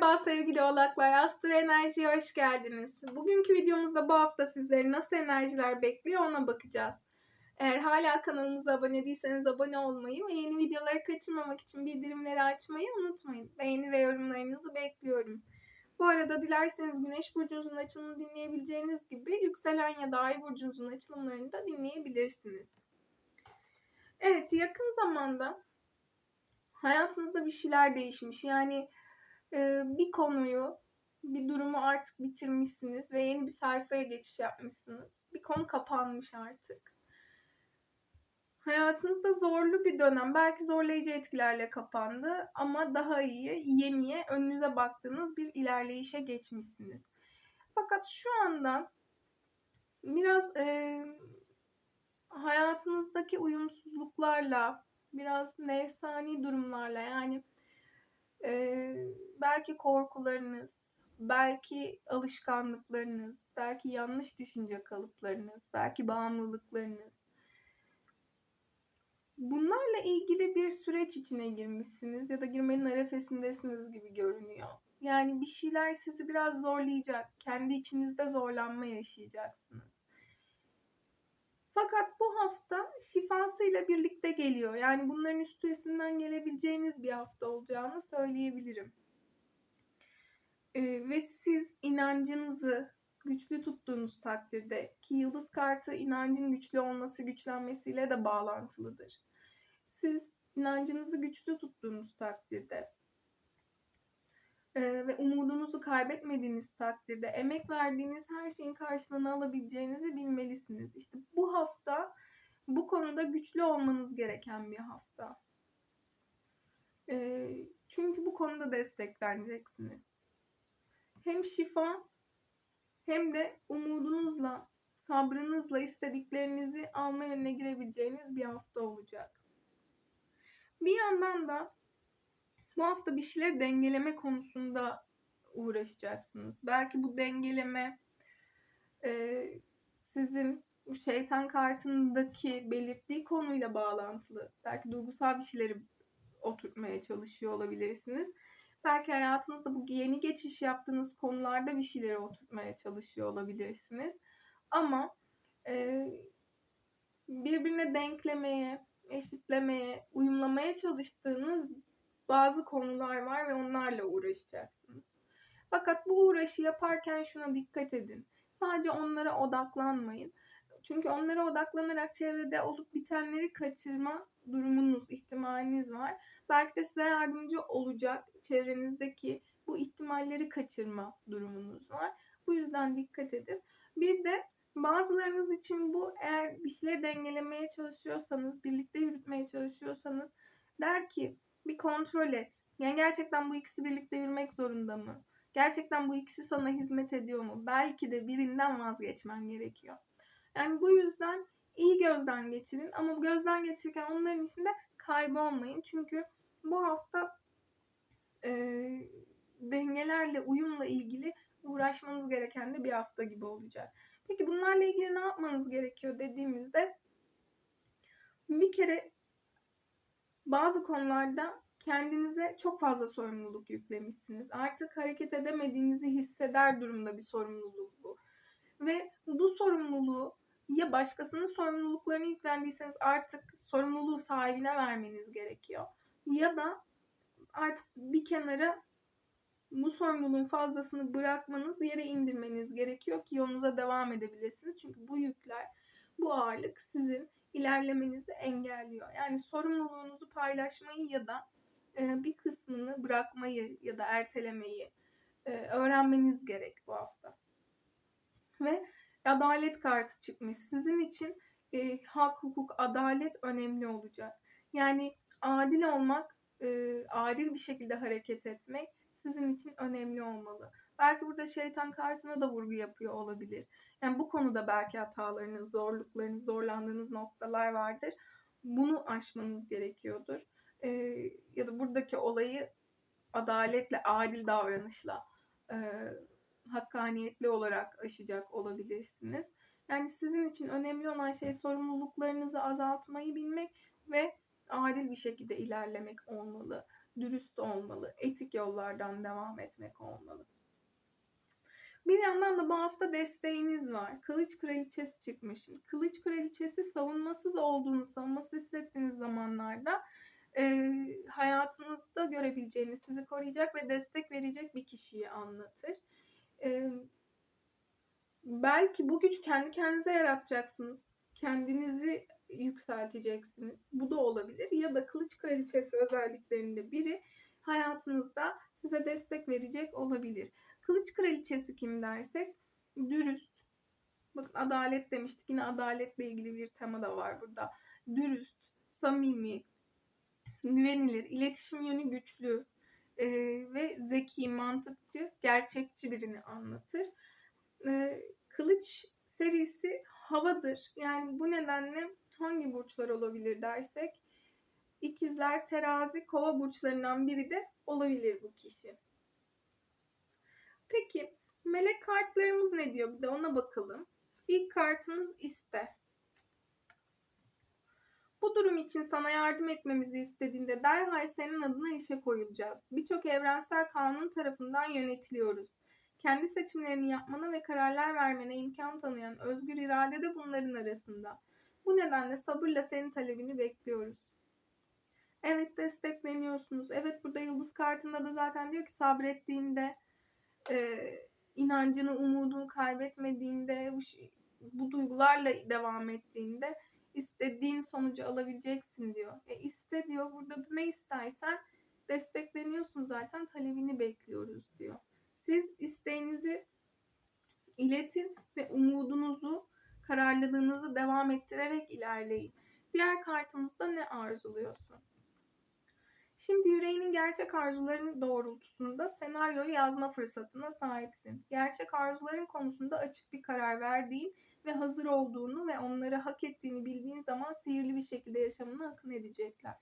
Merhaba sevgili oğlaklar, Astro Enerji'ye hoş geldiniz. Bugünkü videomuzda bu hafta sizleri nasıl enerjiler bekliyor ona bakacağız. Eğer hala kanalımıza abone değilseniz abone olmayı ve yeni videoları kaçırmamak için bildirimleri açmayı unutmayın. Beğeni ve yorumlarınızı bekliyorum. Bu arada dilerseniz Güneş burcunuzun açılımını dinleyebileceğiniz gibi yükselen ya da ay burcunuzun açılımlarını da dinleyebilirsiniz. Evet yakın zamanda hayatınızda bir şeyler değişmiş. Yani bir konuyu, bir durumu artık bitirmişsiniz ve yeni bir sayfaya geçiş yapmışsınız. Bir konu kapanmış artık. Hayatınızda zorlu bir dönem, belki zorlayıcı etkilerle kapandı ama daha iyi, yeniye, önünüze baktığınız bir ilerleyişe geçmişsiniz. Fakat şu anda biraz e, hayatınızdaki uyumsuzluklarla, biraz nefsani durumlarla yani e, belki korkularınız, belki alışkanlıklarınız, belki yanlış düşünce kalıplarınız, belki bağımlılıklarınız. Bunlarla ilgili bir süreç içine girmişsiniz ya da girmenin arefesindesiniz gibi görünüyor. Yani bir şeyler sizi biraz zorlayacak. Kendi içinizde zorlanma yaşayacaksınız. Fakat bu hafta şifasıyla birlikte geliyor. Yani bunların üstesinden gelebileceğiniz bir hafta olacağını söyleyebilirim. Ee, ve siz inancınızı güçlü tuttuğunuz takdirde ki yıldız kartı inancın güçlü olması güçlenmesiyle de bağlantılıdır. Siz inancınızı güçlü tuttuğunuz takdirde ve umudunuzu kaybetmediğiniz takdirde emek verdiğiniz her şeyin karşılığını alabileceğinizi bilmelisiniz. İşte bu hafta bu konuda güçlü olmanız gereken bir hafta. Çünkü bu konuda destekleneceksiniz. Hem şifa hem de umudunuzla, sabrınızla istediklerinizi alma yönüne girebileceğiniz bir hafta olacak. Bir yandan da bu hafta bir şeyler dengeleme konusunda uğraşacaksınız. Belki bu dengeleme e, sizin bu şeytan kartındaki belirttiği konuyla bağlantılı. Belki duygusal bir şeyleri oturtmaya çalışıyor olabilirsiniz. Belki hayatınızda bu yeni geçiş yaptığınız konularda bir şeyleri oturtmaya çalışıyor olabilirsiniz. Ama e, birbirine denklemeye, eşitlemeye, uyumlamaya çalıştığınız bazı konular var ve onlarla uğraşacaksınız. Fakat bu uğraşı yaparken şuna dikkat edin. Sadece onlara odaklanmayın. Çünkü onlara odaklanarak çevrede olup bitenleri kaçırma durumunuz, ihtimaliniz var. Belki de size yardımcı olacak çevrenizdeki bu ihtimalleri kaçırma durumunuz var. Bu yüzden dikkat edin. Bir de bazılarınız için bu eğer bir şeyleri dengelemeye çalışıyorsanız, birlikte yürütmeye çalışıyorsanız der ki bir kontrol et. Yani gerçekten bu ikisi birlikte yürümek zorunda mı? Gerçekten bu ikisi sana hizmet ediyor mu? Belki de birinden vazgeçmen gerekiyor. Yani bu yüzden iyi gözden geçirin ama gözden geçirirken onların içinde kaybolmayın. Çünkü bu hafta e, dengelerle, uyumla ilgili uğraşmanız gereken de bir hafta gibi olacak. Peki bunlarla ilgili ne yapmanız gerekiyor dediğimizde bir kere bazı konularda kendinize çok fazla sorumluluk yüklemişsiniz. Artık hareket edemediğinizi hisseder durumda bir sorumluluk bu. Ve bu sorumluluğu ya başkasının sorumluluklarını yüklendiyseniz artık sorumluluğu sahibine vermeniz gerekiyor. Ya da artık bir kenara bu sorumluluğun fazlasını bırakmanız, yere indirmeniz gerekiyor ki yolunuza devam edebilirsiniz. Çünkü bu yükler, bu ağırlık sizin ilerlemenizi engelliyor. Yani sorumluluğunuzu paylaşmayı ya da e, bir kısmını bırakmayı ya da ertelemeyi e, öğrenmeniz gerek bu hafta. Ve adalet kartı çıkmış. Sizin için e, hak, hukuk, adalet önemli olacak. Yani adil olmak, e, adil bir şekilde hareket etmek sizin için önemli olmalı. Belki burada şeytan kartına da vurgu yapıyor olabilir. Yani bu konuda belki hatalarınız, zorluklarınız, zorlandığınız noktalar vardır. Bunu aşmanız gerekiyordur. Ee, ya da buradaki olayı adaletle, adil davranışla, e, hakkaniyetli olarak aşacak olabilirsiniz. Yani sizin için önemli olan şey sorumluluklarınızı azaltmayı bilmek ve adil bir şekilde ilerlemek olmalı. dürüst olmalı, etik yollardan devam etmek olmalı. Bir yandan da bu hafta desteğiniz var. Kılıç kraliçesi çıkmış. Kılıç kraliçesi savunmasız olduğunu, savunmasız hissettiğiniz zamanlarda e, hayatınızda görebileceğiniz, sizi koruyacak ve destek verecek bir kişiyi anlatır. E, belki bu güç kendi kendinize yaratacaksınız. Kendinizi yükselteceksiniz. Bu da olabilir. Ya da kılıç kraliçesi özelliklerinde biri hayatınızda size destek verecek olabilir. Kılıç kraliçesi kim dersek dürüst. Bakın adalet demiştik. Yine adaletle ilgili bir tema da var burada. Dürüst, samimi, güvenilir, iletişim yönü güçlü e, ve zeki, mantıkçı, gerçekçi birini anlatır. E, kılıç serisi havadır. Yani bu nedenle hangi burçlar olabilir dersek ikizler, terazi, kova burçlarından biri de olabilir bu kişi. Peki melek kartlarımız ne diyor? Bir de ona bakalım. İlk kartımız iste. Bu durum için sana yardım etmemizi istediğinde derhal senin adına işe koyulacağız. Birçok evrensel kanun tarafından yönetiliyoruz. Kendi seçimlerini yapmana ve kararlar vermene imkan tanıyan özgür irade de bunların arasında. Bu nedenle sabırla senin talebini bekliyoruz. Evet destekleniyorsunuz. Evet burada yıldız kartında da zaten diyor ki sabrettiğinde e, inancını, umudunu kaybetmediğinde, bu, bu duygularla devam ettiğinde istediğin sonucu alabileceksin diyor. E iste diyor. Burada ne istersen destekleniyorsun zaten talebini bekliyoruz diyor. Siz isteğinizi iletin ve umudunuzu, kararlılığınızı devam ettirerek ilerleyin. Diğer kartımızda ne arzuluyorsun? Şimdi yüreğinin gerçek arzularının doğrultusunda senaryoyu yazma fırsatına sahipsin. Gerçek arzuların konusunda açık bir karar verdiğin ve hazır olduğunu ve onları hak ettiğini bildiğin zaman sihirli bir şekilde yaşamına akın edecekler.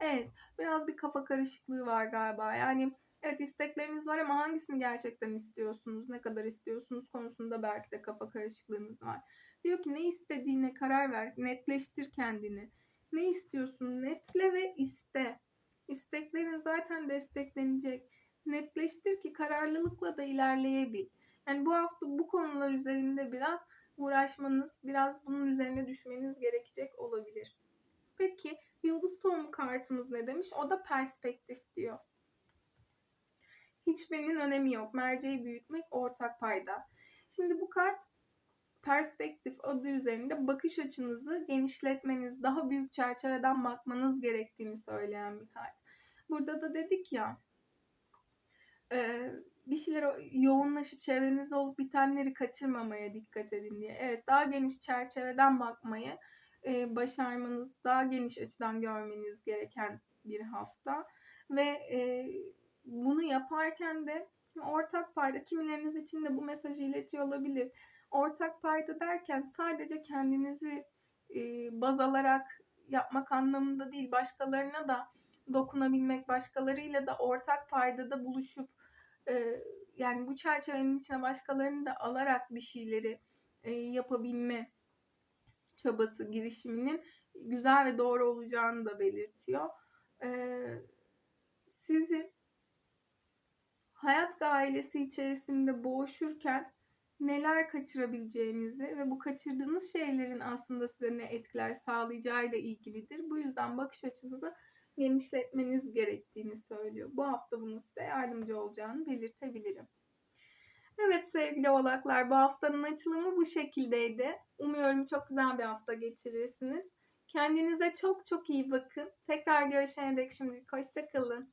Evet, biraz bir kafa karışıklığı var galiba. Yani evet istekleriniz var ama hangisini gerçekten istiyorsunuz, ne kadar istiyorsunuz konusunda belki de kafa karışıklığınız var. Diyor ki ne istediğine karar ver, netleştir kendini. Ne istiyorsun? Netle ve iste. İsteklerin zaten desteklenecek. Netleştir ki kararlılıkla da ilerleyebil. Yani bu hafta bu konular üzerinde biraz uğraşmanız, biraz bunun üzerine düşmeniz gerekecek olabilir. Peki yıldız tohumu kartımız ne demiş? O da perspektif diyor. Hiçbirinin önemi yok. Merceği büyütmek ortak payda. Şimdi bu kart perspektif adı üzerinde bakış açınızı genişletmeniz, daha büyük çerçeveden bakmanız gerektiğini söyleyen bir kart. Burada da dedik ya e, bir şeyler yoğunlaşıp çevrenizde olup bitenleri kaçırmamaya dikkat edin diye. Evet daha geniş çerçeveden bakmayı e, başarmanız, daha geniş açıdan görmeniz gereken bir hafta. Ve e, bunu yaparken de ortak payda kimileriniz için de bu mesajı iletiyor olabilir. Ortak payda derken sadece kendinizi baz alarak yapmak anlamında değil başkalarına da dokunabilmek, başkalarıyla da ortak paydada buluşup e, yani bu çerçevenin içine başkalarını da alarak bir şeyleri e, yapabilme çabası girişiminin güzel ve doğru olacağını da belirtiyor. E, sizin hayat gailesi içerisinde boğuşurken neler kaçırabileceğinizi ve bu kaçırdığınız şeylerin aslında size ne etkiler sağlayacağıyla ilgilidir. Bu yüzden bakış açınızı genişletmeniz gerektiğini söylüyor. Bu hafta bunu size yardımcı olacağını belirtebilirim. Evet sevgili oğlaklar bu haftanın açılımı bu şekildeydi. Umuyorum çok güzel bir hafta geçirirsiniz. Kendinize çok çok iyi bakın. Tekrar görüşene dek şimdilik hoşçakalın.